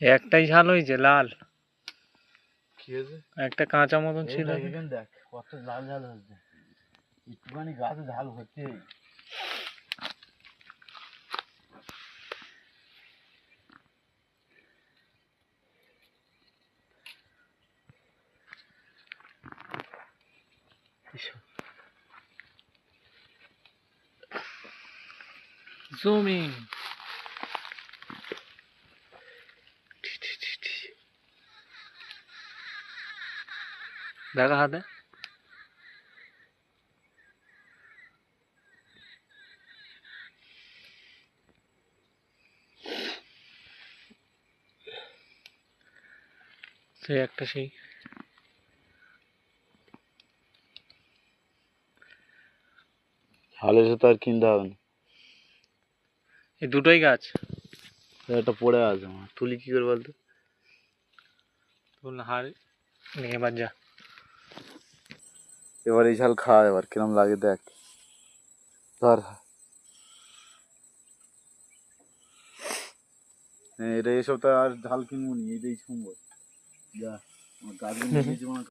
একটাই ঝাল হয়েছে লাল। একটা কাঁচা মতন ছিল। দেখ কত লাল ঝাল হচ্ছে একটুখানি গাছে ঝাল হচ্ছে। জুমিং। দেখা হাতে। সেই একটা সেই। ঝাল এসে তো আর কিনতে হবে না। এই দুটোই গাছ। একটা পড়ে আছে আমার। তুলি কি করে বলতো? বললাম হাড় নিয়ে এবার যা। এবার এই ঝাল খা এবার কিরম লাগে দেখ ধর হ্যাঁ এটা এই সপ্তাহে আর ঝাল কিনবো নি এটাই শুনব যা আমার গাছগুলো